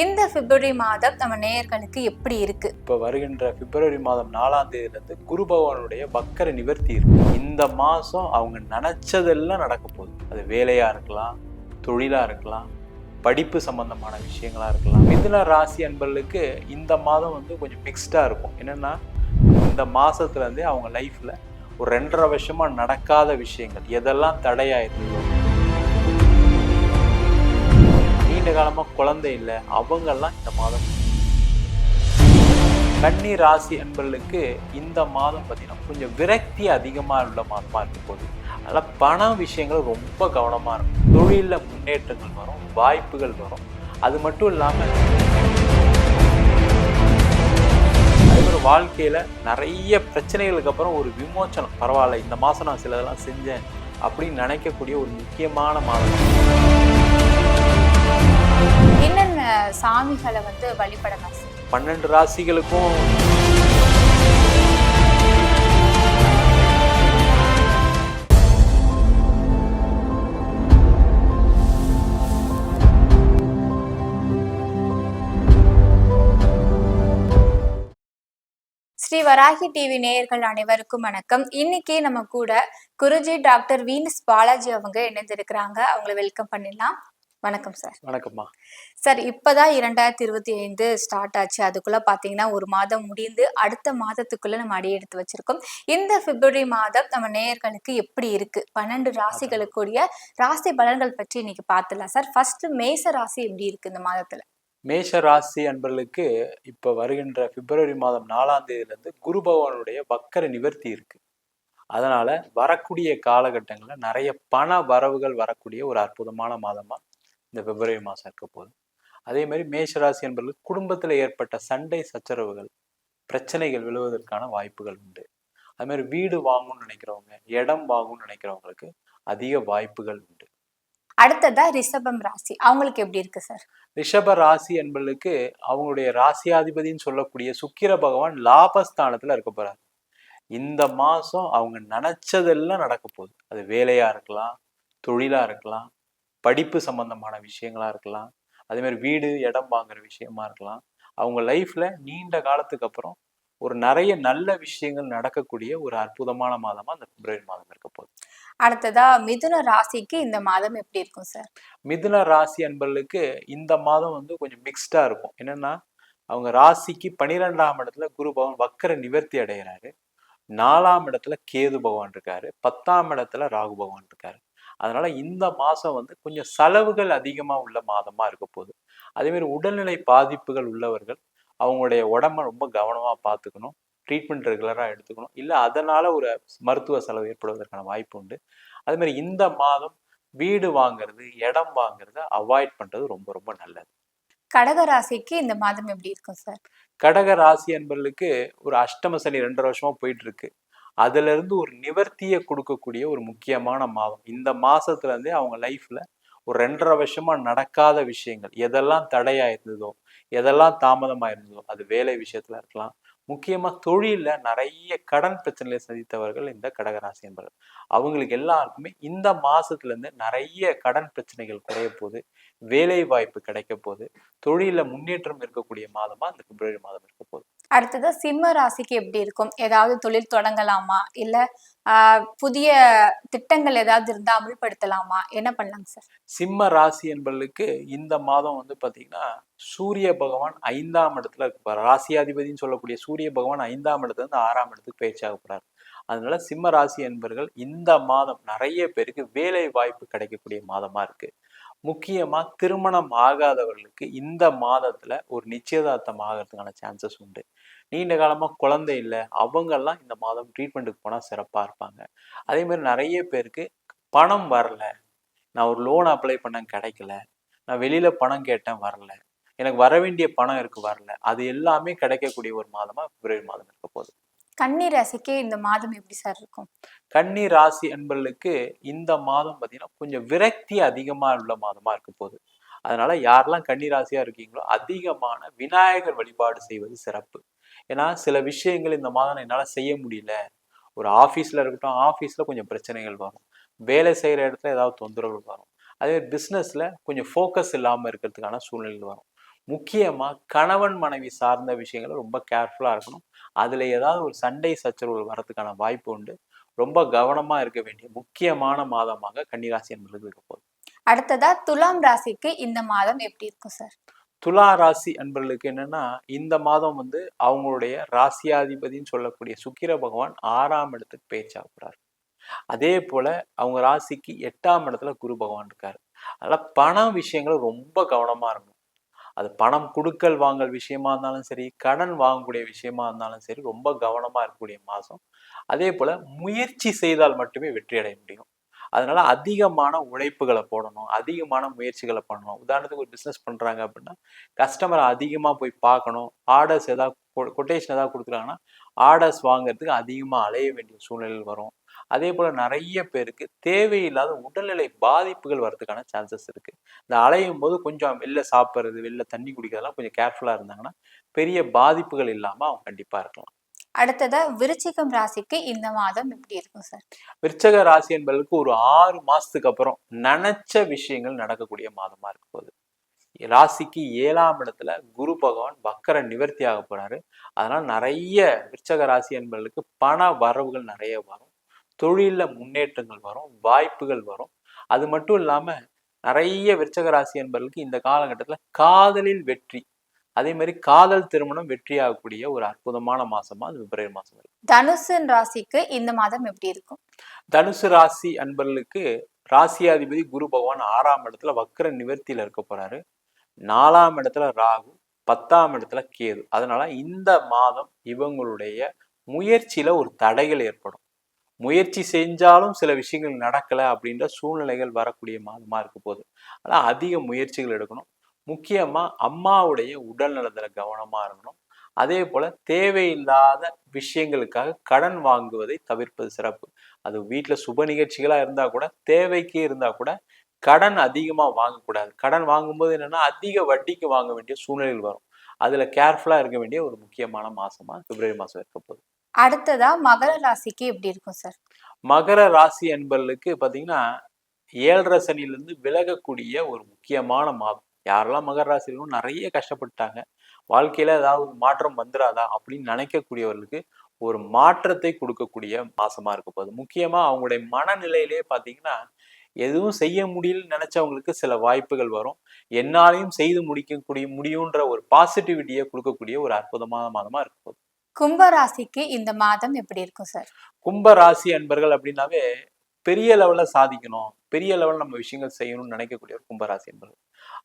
இந்த பிப்ரவரி மாதம் நம்ம நேயர்களுக்கு எப்படி இருக்கு? இப்போ வருகின்ற பிப்ரவரி மாதம் நாலாம் தேதியிலேருந்து குரு பகவானுடைய வக்கர நிவர்த்தி இருக்கு. இந்த மாதம் அவங்க நினச்சதெல்லாம் நடக்க போகுது. அது வேலையாக இருக்கலாம் தொழிலாக இருக்கலாம் படிப்பு சம்பந்தமான விஷயங்களா இருக்கலாம். மிதுன ராசி அன்பர்களுக்கு இந்த மாதம் வந்து கொஞ்சம் மிக்ஸ்டாக இருக்கும். என்னென்னா இந்த மாதத்துலேருந்தே அவங்க லைஃப்பில் ஒரு ரெண்டரை வருஷமாக நடக்காத விஷயங்கள் எதெல்லாம் தடையாயிருந்ததோ நீண்ட காலமாக குழந்தை இல்லை. அவங்கெல்லாம் இந்த மாதம் கன்னி ராசி அன்பர்களுக்கு இந்த மாதம் பார்த்தீங்கன்னா கொஞ்சம் விரக்தி அதிகமாக உள்ள மாதமாக இருக்க போகுது. அதனால் பண விஷயங்கள் ரொம்ப கவனமாக இருக்கும் தொழிலில் முன்னேற்றங்கள் வரும் வாய்ப்புகள் வரும். அது மட்டும் இல்லாமல் ஒரு வாழ்க்கையில் நிறைய பிரச்சனைகளுக்கு அப்புறம் ஒரு விமோச்சனம் பரவாயில்ல இந்த மாதம் நான் சிலதெல்லாம் செஞ்சேன் அப்படின்னு நினைக்கக்கூடிய ஒரு முக்கியமான மாதம். சாமிகளை வந்து வழிபடலாம் பன்னெண்டு ராசிகளுக்கும் ஸ்ரீ வராகி டிவி நேயர்கள் அனைவருக்கும் வணக்கம். இன்னைக்கு நம்ம கூட குருஜி டாக்டர் வீனஸ் பாலாஜி அவங்க இணைந்திருக்கிறாங்க. அவங்களை வெல்கம் பண்ணிடலாம். வணக்கம் சார். வணக்கம்மா. சார் இப்பதான் இரண்டாயிரத்தி இருபத்தி ஐந்து ஸ்டார்ட் ஆச்சு. அதுக்குள்ள பாத்தீங்கன்னா ஒரு மாதம் முடிந்து அடுத்த மாதத்துக்குள்ள நம்ம அடி எடுத்து வச்சிருக்கோம். இந்த பிப்ரவரி மாதம் நம்ம நேயர்களுக்கு எப்படி இருக்கு? பன்னெண்டு ராசிகளுக்குரிய ராசி பலன்கள் பற்றி இன்னைக்கு பார்த்துலாம் சார் ஃபர்ஸ்ட் மேச ராசி எப்படி இருக்கு இந்த மாதத்துல? மேஷ ராசி அன்பர்களுக்கு இப்போ வருகின்ற பிப்ரவரி மாதம் நாலாம் தேதியிலேருந்து குரு பகவானுடைய வக்கர நிவர்த்தி இருக்கு. அதனால வரக்கூடிய காலகட்டங்களில் நிறைய பண வரவுகள் வரக்கூடிய ஒரு அற்புதமான மாதமா இந்த பிப்ரவரி மாதம் இருக்க போகுது. அதே மாதிரி மேஷ ராசி என்பவர்களுக்கு குடும்பத்தில் ஏற்பட்ட சண்டை சச்சரவுகள் பிரச்சனைகள் விழுவதற்கான வாய்ப்புகள் உண்டு. அது மாதிரி வீடு வாங்கணும்னு நினைக்கிறவங்க இடம் வாங்கணும்னு நினைக்கிறவங்களுக்கு அதிக வாய்ப்புகள் உண்டு. அடுத்ததா ரிஷபம் ராசி. அவங்களுக்கு எப்படி இருக்கு சார்? ரிஷப ராசி என்பவர்களுக்கு அவங்களுடைய ராசியாதிபதின்னு சொல்லக்கூடிய சுக்கிர பகவான் லாபஸ்தானத்துல இருக்க போறாரு. இந்த மாசம் அவங்க நினைச்சதெல்லாம் நடக்க போகுது. அது வேலையா இருக்கலாம் தொழிலா இருக்கலாம் படிப்பு சம்பந்தமான விஷயங்களா இருக்கலாம் அதே மாதிரி வீடு இடம் வாங்குற விஷயமா இருக்கலாம். அவங்க லைஃப்ல நீண்ட காலத்துக்கு அப்புறம் ஒரு நிறைய நல்ல விஷயங்கள் நடக்கக்கூடிய ஒரு அற்புதமான மாதமா அந்த பிப்ரவரி மாதம் இருக்க போகுது. அடுத்ததா மிதுன ராசிக்கு இந்த மாதம் எப்படி இருக்கும் சார் மிதுன ராசி அன்பர்களுக்கு இந்த மாதம் வந்து கொஞ்சம் மிக்ஸ்டா இருக்கும். என்னன்னா அவங்க ராசிக்கு பனிரெண்டாம் இடத்துல குரு பகவான் வக்கர நிவர்த்தி அடைகிறாரு நாலாம் இடத்துல கேது பகவான் இருக்காரு. பத்தாம் இடத்துல ராகு பகவான் இருக்காரு. அதனால இந்த மாசம் வந்து கொஞ்சம் செலவுகள் அதிகமா உள்ள மாதமா இருக்க போகுது. அதே மாதிரி உடல்நிலை பாதிப்புகள் உள்ளவர்கள் அவங்களுடைய உடம்ப ரொம்ப கவனமா பார்த்துக்கணும் ட்ரீட்மெண்ட் ரெகுலராக எடுத்துக்கணும். இல்லை அதனால ஒரு மருத்துவ செலவு ஏற்படுவதற்கான வாய்ப்பு உண்டு. அதே மாதிரி இந்த மாதம் வீடு வாங்குறது இடம் வாங்குறத அவாய்ட் பண்றது ரொம்ப ரொம்ப நல்லது. கடக ராசிக்கு இந்த மாதம் எப்படி இருக்கும் சார்? கடக ராசி என்பவர்களுக்கு ஒரு அஷ்டம சனி ரெண்டரை வருஷமா போயிட்டு இருக்கு. அதுல இருந்து ஒரு நிவர்த்தியை கொடுக்கக்கூடிய ஒரு முக்கியமான மாதம். இந்த மாசத்துல இருந்தே அவங்க லைஃப்பில் ஒரு ரெண்டரை வருஷமா நடக்காத விஷயங்கள். எதெல்லாம் தடையா இருந்ததோ எதெல்லாம் தாமதமா இருந்ததோ அது வேலை விஷயத்துல இருக்கலாம். முக்கியமா தொழிலில் நிறைய கடன் பிரச்சனைகளை சந்தித்தவர்கள் இந்த கடகராசி என்பர்கள். அவங்களுக்கு எல்லாருக்குமே இந்த மாதத்துலேருந்து நிறைய கடன் பிரச்சனைகள் குறைய போது வேலை வாய்ப்பு கிடைக்க போகுது. தொழில முன்னேற்றம் இருக்கக்கூடிய மாதமா இந்த பிப்ரவரி மாதம் இருக்கும் அடுத்தது சிம்ம ராசிக்கு எப்படி இருக்கும்? ஏதாவது தொழில் தொடங்கலாமா? இல்ல புதிய திட்டங்கள் ஏதாவது இருந்தா அமல்படுத்தலாமா? என்ன பண்ணலாங்க சார்? சிம்ம ராசி என்பவர்களுக்கு இந்த மாதம் வந்து பாத்தீங்கன்னா சூரிய பகவான் ஐந்தாம் இடத்துல இருக்கு ராசியாதிபதினு சொல்லக்கூடிய சூரிய பகவான் ஐந்தாம் இடத்துல இருந்து ஆறாம் இடத்துக்கு பயிற்சியாக போறாரு. அதனால சிம்ம ராசி என்பவர்கள் இந்த மாதம் நிறைய பேருக்கு வேலை வாய்ப்பு கிடைக்கக்கூடிய மாதமா இருக்கு. முக்கியமாக திருமணம் ஆகாதவர்களுக்கு இந்த மாதத்தில் ஒரு நிச்சயதார்த்தம் ஆகிறதுக்கான சான்சஸ் உண்டு. நீண்ட காலமாக குழந்தை இல்லை அவங்கெல்லாம் இந்த மாதம் ட்ரீட்மெண்ட்டுக்கு போனால் சிறப்பாக இருப்பாங்க. அதே மாதிரி நிறைய பேருக்கு பணம் வரல நான் ஒரு லோன் அப்ளை பண்ண கிடைக்கல நான் வெளியில் பணம் கேட்டேன் வரல எனக்கு வர வேண்டிய பணம் இருக்கு வரல அது எல்லாமே கிடைக்கக்கூடிய ஒரு மாதமாக பிப்ரவரி மாதம் இருக்க போகுது. கன்னி ராசிக்கு இந்த மாதம் எப்படி சார் இருக்கும்? கன்னி ராசி அன்பர்களுக்கு இந்த மாதம் பார்த்தீங்கன்னா கொஞ்சம் விரக்தி அதிகமாக உள்ள மாதமாக இருக்க போகுது. அதனால யாரெல்லாம் கன்னி ராசியாக இருக்கீங்களோ அதிகமான விநாயகர் வழிபாடு செய்வது சிறப்பு. ஏன்னா சில விஷயங்கள் இந்த மாதம் என்னால் செய்ய முடியல. ஒரு ஆஃபீஸில் இருக்கட்டும் ஆஃபீஸில் கொஞ்சம் பிரச்சனைகள் வரும். வேலை செய்கிற இடத்துல ஏதாவது தொந்தரவுகள் வரும். அதே பிஸ்னஸில் கொஞ்சம் ஃபோக்கஸ் இல்லாமல் இருக்கிறதுக்கான சூழ்நிலைகள் வரும். முக்கியமாக கணவன் மனைவி சார்ந்த விஷயங்களை ரொம்ப கேர்ஃபுல்லாக இருக்கணும். அதுல ஏதாவது ஒரு சண்டை சச்சரவுகள் வரதுக்கான வாய்ப்பு உண்டு. ரொம்ப கவனமா இருக்க வேண்டிய முக்கியமான மாதமாக கன்னிராசி என்பது இருக்க போகுது. அடுத்ததா துலாம் ராசிக்கு இந்த மாதம் எப்படி இருக்கும் சார்? துலா ராசி அன்பர்களுக்கு என்னன்னா இந்த மாதம் வந்து அவங்களுடைய ராசியாதிபதின்னு சொல்லக்கூடிய சுக்கிர பகவான் ஆறாம் இடத்துக்கு பேச்சாக போறாரு அதே போல அவங்க ராசிக்கு எட்டாம் இடத்துல குரு பகவான் இருக்காரு. அதனால பண விஷயங்கள் ரொம்ப கவனமா இருக்கணும். அது பணம் கொடுக்கல் வாங்கல் விஷயமா இருந்தாலும் சரி கடன் வாங்கக்கூடிய விஷயமா இருந்தாலும் சரி ரொம்ப கவனமாக இருக்கக்கூடிய மாதம். அதே போல் முயற்சி செய்தால் மட்டுமே வெற்றி அடைய முடியும். அதனால அதிகமான உழைப்புகளை போடணும் அதிகமான முயற்சிகளை பண்ணணும். உதாரணத்துக்கு ஒரு பிஸ்னஸ் பண்ணுறாங்க அப்படின்னா கஸ்டமரை அதிகமாக போய் பார்க்கணும். ஆர்டர்ஸ் ஏதாவது கொட்டேஷன் எதாவது கொடுக்குறாங்கன்னா ஆர்டர்ஸ் வாங்குறதுக்கு அதிகமாக அலைய வேண்டிய சூழ்நிலை வரும். அதே போல் நிறைய பேருக்கு தேவையில்லாத உடல்நிலை பாதிப்புகள் வரதுக்கான சான்சஸ் இருக்குது இந்த அலையும் போது கொஞ்சம் வெளில சாப்பிட்றது வெளில தண்ணி குடிக்கிறதெல்லாம் கொஞ்சம் கேர்ஃபுல்லாக இருந்தாங்கன்னா பெரிய பாதிப்புகள் இல்லாமல் அவங்க கண்டிப்பாக இருக்கலாம். அடுத்ததா விருச்சிகம் ராசிக்கு இந்த மாதம் எப்படி இருக்கும் சார்? விருச்சக ராசி என்பதற்கு ஒரு ஆறு மாசத்துக்கு அப்புறம் நினைச்ச விஷயங்கள் நடக்கக்கூடிய மாதமா இருக்க போகுது. ராசிக்கு ஏழாம் இடத்துல குரு பகவான் வக்கர நிவர்த்தி ஆக போறாரு. அதனால நிறைய விருச்சக ராசி என்பவர்களுக்கு பண வரவுகள் நிறைய வரும். தொழில்ல முன்னேற்றங்கள் வரும் வாய்ப்புகள் வரும். அது மட்டும் இல்லாம நிறைய விருச்சக ராசி என்பவர்களுக்கு இந்த காலகட்டத்துல காதலில் வெற்றி. அதே மாதிரி காதல் திருமணம் வெற்றியாகக்கூடிய ஒரு அற்புதமான மாசமா அது பிப்ரவரி மாசம் தனுசு ராசிக்கு இந்த மாதம் எப்படி இருக்கும்? தனுசு ராசி அன்பர்களுக்கு ராசியாதிபதி குரு பகவான் ஆறாம் இடத்துல வக்கர நிவர்த்தியில இருக்க போறாரு. நாலாம் இடத்துல ராகு பத்தாம் இடத்துல கேது. அதனால இந்த மாதம் இவங்களுடைய முயற்சியில ஒரு தடைகள் ஏற்படும். முயற்சி செஞ்சாலும் சில விஷயங்கள் நடக்கலை அப்படின்ற சூழ்நிலைகள் வரக்கூடிய மாதமாக இருக்க போகுது. ஆனால் அதிக முயற்சிகள் எடுக்கணும். முக்கியமாக அம்மாவுடைய உடல் நலத்தில் கவனமாக இருக்கணும். அதே போல் தேவையில்லாத விஷயங்களுக்காக கடன் வாங்குவதை தவிர்ப்பது சிறப்பு. அது வீட்டில் சுப நிகழ்ச்சிகளாக இருந்தால் கூட தேவைக்கு இருந்தால் கூட கடன் அதிகமாக வாங்கக்கூடாது. கடன் வாங்கும்போது என்னென்னா அதிக வட்டிக்கு வாங்க வேண்டிய சூழ்நிலைகள் வரும். அதில் கேர்ஃபுல்லாக இருக்க வேண்டிய ஒரு முக்கியமான மாதமாக பிப்ரவரி மாதம் இருக்க போகுது. அடுத்ததா மகர ராசிக்கு எப்படி இருக்கும் சார்? மகர ராசி என்பர்களுக்கு பாத்தீங்கன்னா ஏழரை சனியிலிருந்து விலகக்கூடிய ஒரு முக்கியமான மாதம். யாரெல்லாம் மகர ராசியிலும் நிறைய கஷ்டப்பட்டாங்க வாழ்க்கையில ஏதாவது மாற்றம் வந்துடாதா அப்படின்னு நினைக்கக்கூடியவர்களுக்கு ஒரு மாற்றத்தை கொடுக்கக்கூடிய மாசமா இருக்க போகுது. முக்கியமா அவங்களுடைய மனநிலையிலேயே பாத்தீங்கன்னா எதுவும் செய்ய முடியலன்னு நினைச்சவங்களுக்கு சில வாய்ப்புகள் வரும். என்னாலையும் செய்து முடிக்கக்கூடிய முடியுன்ற ஒரு பாசிட்டிவிட்டியை கொடுக்கக்கூடிய ஒரு அற்புதமான மாதமா இருக்க போகுது. கும்ப ராசிக்கு இந்த மாதம் எப்படி இருக்கும் சார்? கும்ப ராசி அன்பர்கள் அப்படின்னாவே பெரிய லெவல்ல சாதிக்கணும். பெரிய லெவலில் நம்ம விஷயங்கள் செய்யணும்னு நினைக்கக்கூடிய ஒரு கும்பராசி என்பது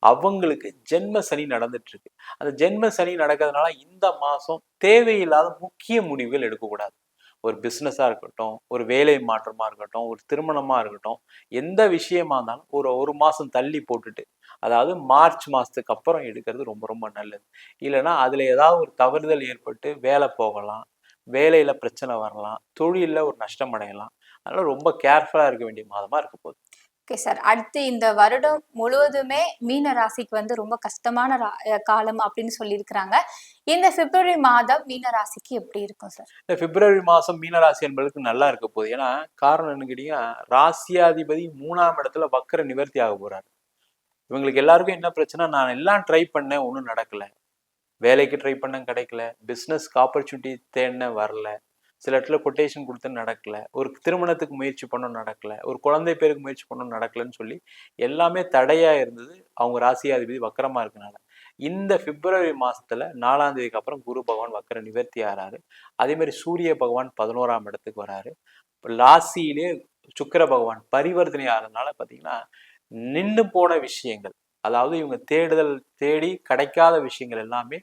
அவங்களுக்கு ஜென்ம சனி நடந்துட்டு இருக்கு அந்த ஜென்ம சனி நடக்கிறதுனால இந்த மாசம் தேவையில்லாத முக்கிய முடிவுகள் எடுக்கக்கூடாது. ஒரு பிஸ்னஸா இருக்கட்டும் ஒரு வேலை மாற்றமா இருக்கட்டும் ஒரு திருமணமா இருக்கட்டும் எந்த விஷயமா இருந்தாலும் ஒரு ஒரு மாசம் தள்ளி போட்டுட்டு அதாவது மார்ச் மாசத்துக்கு அப்புறம் எடுக்கிறது ரொம்ப ரொம்ப நல்லது. இல்லைன்னா அதுல ஏதாவது ஒரு தவறுதல் ஏற்பட்டு வேலை போகலாம் வேலையில பிரச்சனை வரலாம் தொழில்ல ஒரு நஷ்டம் அடையலாம். அதனால ரொம்ப கேர்ஃபுல்லா இருக்க வேண்டிய மாதமா இருக்க போகுது. ஓகே சார் அடுத்து இந்த வருடம் முழுவதுமே மீன ராசிக்கு வந்து ரொம்ப கஷ்டமான காலம் அப்படின்னு சொல்லியிருக்கிறாங்க. இந்த பிப்ரவரி மாதம் மீன ராசிக்கு எப்படி இருக்கும் சார் இந்த பிப்ரவரி மாதம் மீனராசி என்பதுக்கு நல்லா இருக்க போகுது. ஏன்னா காரணம் என்ன கேட்டீங்கன்னா ராசியாதிபதி மூணாம் இடத்துல வக்கர நிவர்த்தி ஆக போறாரு. இவங்களுக்கு எல்லாருக்கும் என்ன பிரச்சனை நான் எல்லாம் ட்ரை பண்ணேன் ஒன்றும் நடக்கல. வேலைக்கு ட்ரை பண்ண கிடைக்கல. பிஸ்னஸ்க்கு ஆப்பர்ச்சுனிட்டி தேடின வரல. சில இடத்துல கொட்டேஷன் கொடுத்து நடக்கல. ஒரு திருமணத்துக்கு முயற்சி பண்ண நடக்கல. ஒரு குழந்தை பேருக்கு முயற்சி பண்ண நடக்கலன்னு சொல்லி எல்லாமே தடையா இருந்தது. அவங்க ராசியாதிபதி வக்கரமா இருக்கனால. இந்த பிப்ரவரி மாசத்துல நாலாம் தேதிக்கு அப்புறம் குரு பகவான் வக்கர நிவர்த்தி ஆறாரு. அதே மாதிரி சூரிய பகவான் பதினோராம் இடத்துக்கு வராரு. இப்ப ராசியிலே சுக்கிர பகவான் பரிவர்த்தனை ஆகிறதுனால பார்த்தீங்கன்னா நின்று போன விஷயங்கள். அதாவது இவங்க தேடுதல் தேடி கிடைக்காத விஷயங்கள் எல்லாமே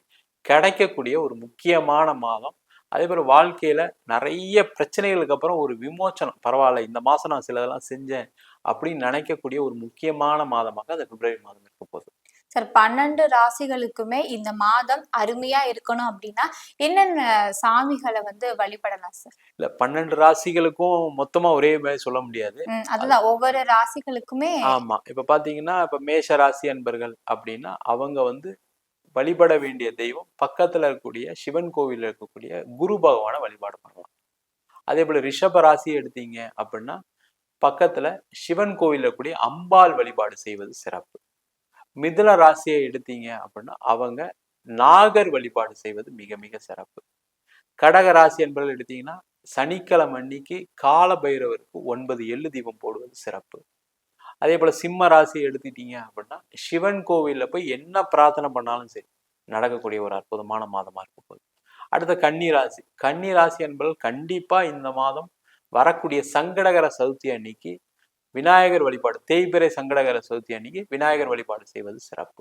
கிடைக்கக்கூடிய ஒரு முக்கியமான மாதம். அதே போல் வாழ்க்கையில நிறைய பிரச்சனைகளுக்கு அப்புறம் ஒரு விமோச்சனம் பரவாயில்ல இந்த மாசம் நான் சிலதெல்லாம் செஞ்சேன் அப்படின்னு நினைக்கக்கூடிய ஒரு முக்கியமான மாதமாக அந்த பிப்ரவரி மாதம் இருக்க போகுது. சார் பன்னெண்டு ராசிகளுக்குமே இந்த மாதம் அருமையா இருக்கணும் அப்படின்னா என்னென்ன சாமிகளை வந்து வழிபடலாம் சார்? இல்ல பன்னெண்டு ராசிகளுக்கும் மொத்தமா ஒரே மாதிரி சொல்ல முடியாது. அதுதான். ஒவ்வொரு ராசிகளுக்குமே ஆமா. இப்ப பாத்தீங்கன்னா இப்ப மேஷ ராசி அன்பர்கள் அப்படின்னா அவங்க வந்து வழிபட வேண்டிய தெய்வம் பக்கத்துல இருக்கக்கூடிய சிவன் கோவில்ல இருக்கக்கூடிய குரு பகவானை வழிபாடு பண்ணலாம். அதே போல ரிஷப ராசி எடுத்தீங்க அப்படின்னா பக்கத்துல சிவன் கோவில்ல இருக்கக்கூடிய அம்பாள் வழிபாடு செய்வது சிறப்பு. மிதுன ராசியை எடுத்தீங்க அப்படின்னா அவங்க நாகர் வழிபாடு செய்வது மிக மிக சிறப்பு. கடக ராசி என்பவர்கள் எடுத்தீங்கன்னா சனிக்கிழமை அன்னைக்கு கால பைரவருக்கு ஒன்பது எள்ளு தீபம் போடுவது சிறப்பு. அதே போல சிம்ம ராசியை எடுத்துட்டீங்க அப்படின்னா சிவன் கோவில்ல போய் என்ன பிரார்த்தனை பண்ணாலும் சரி நடக்கக்கூடிய ஒரு அற்புதமான மாதமா இருக்க போகுது. அடுத்த கன்னி ராசி. கன்னி ராசி என்பவர்கள் கண்டிப்பா இந்த மாதம் வரக்கூடிய சங்கடகர சதுர்த்தி அன்னைக்கு விநாயகர் வழிபாடு தேய்பிறை சங்கடகர சதுர்த்தி அன்னைக்கு விநாயகர் வழிபாடு செய்வது சிறப்பு.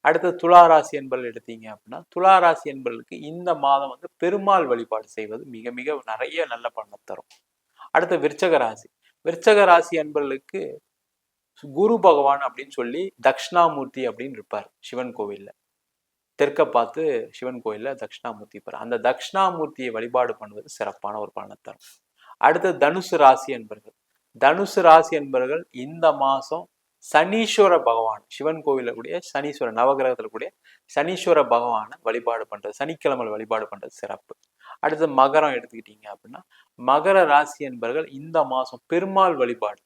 அடுத்து துலா ராசி என்பர்கள் எடுத்தீங்க அப்படின்னா துலா ராசி என்பர்களுக்கு இந்த மாதம் வந்து பெருமாள் வழிபாடு செய்வது மிக மிக நிறைய நல்ல பலனை தரும். அடுத்து விருச்சக ராசி. விருச்சக ராசி என்பர்களுக்கு குரு பகவான் அப்படின்னு சொல்லி தக்ஷணாமூர்த்தி அப்படின்னு இருப்பார் சிவன் கோவில்ல. தெற்க பார்த்து சிவன் கோயில்ல தட்சிணாமூர்த்தி இருப்பார். அந்த தட்சிணாமூர்த்தியை வழிபாடு பண்ணுவது சிறப்பான ஒரு பலனை தரும். அடுத்து தனுசு ராசி என்பர்கள் தனுசு ராசி என்பவர்கள் இந்த மாதம் சனீஸ்வர பகவான் சிவன் கோவில கூடிய சனீஸ்வரர் நவகிரகத்தில் கூடிய சனீஸ்வர பகவானை வழிபாடு பண்ணுறது சனிக்கிழமை வழிபாடு பண்ணுறது சிறப்பு. அடுத்து மகரம் எடுத்துக்கிட்டீங்க அப்படின்னா மகர ராசி என்பவர்கள் இந்த மாதம் பெருமாள் வழிபாடு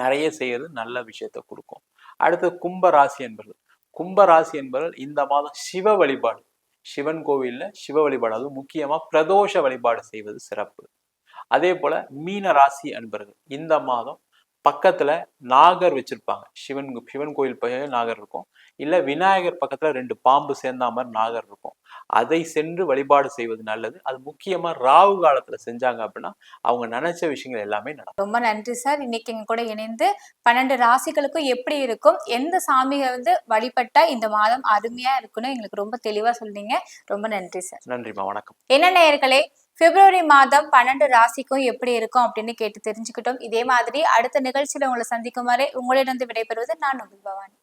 நிறைய செய்யறது நல்ல விஷயத்தை கொடுக்கும். அடுத்து கும்ப ராசி என்பவர்கள் கும்ப ராசி என்பவர்கள் இந்த மாதம் சிவ வழிபாடு. சிவன் கோவிலில் சிவ வழிபாடு அதுவும் முக்கியமாக பிரதோஷ வழிபாடு செய்வது சிறப்பு. அதே போல மீன ராசி அன்பர்கள் இந்த மாதம் பக்கத்துல நாகர் வச்சிருப்பாங்க. சிவன் சிவன் கோயில் போய் நாகர் இருக்கும். இல்ல விநாயகர் பக்கத்துல ரெண்டு பாம்பு சேர்ந்தா மாதிரி நாகர் இருக்கும். அதை சென்று வழிபாடு செய்வது நல்லது. அது முக்கியமா ராகு காலத்துல செஞ்சாங்க அப்படின்னா அவங்க நினைச்ச விஷயங்கள் எல்லாமே நடக்கும். ரொம்ப நன்றி சார். இன்னைக்கு எங்க கூட இணைந்து பன்னெண்டு ராசிகளுக்கும் எப்படி இருக்கும் எந்த சாமியை வந்து வழிபட்டா இந்த மாதம் அருமையா இருக்குன்னு எங்களுக்கு ரொம்ப தெளிவா சொன்னீங்க. ரொம்ப நன்றி சார். நன்றிம்மா வணக்கம். என்ன நேயர்களே பிப்ரவரி மாதம் பன்னெண்டு ராசிக்கும் எப்படி இருக்கும் அப்படின்னு கேட்டு தெரிஞ்சுக்கிட்டோம். இதே மாதிரி அடுத்த நிகழ்ச்சியில உங்களை சந்திக்கும் வரை உங்களிடம் விடைபெறுவது நான் உங்கள் பவானி.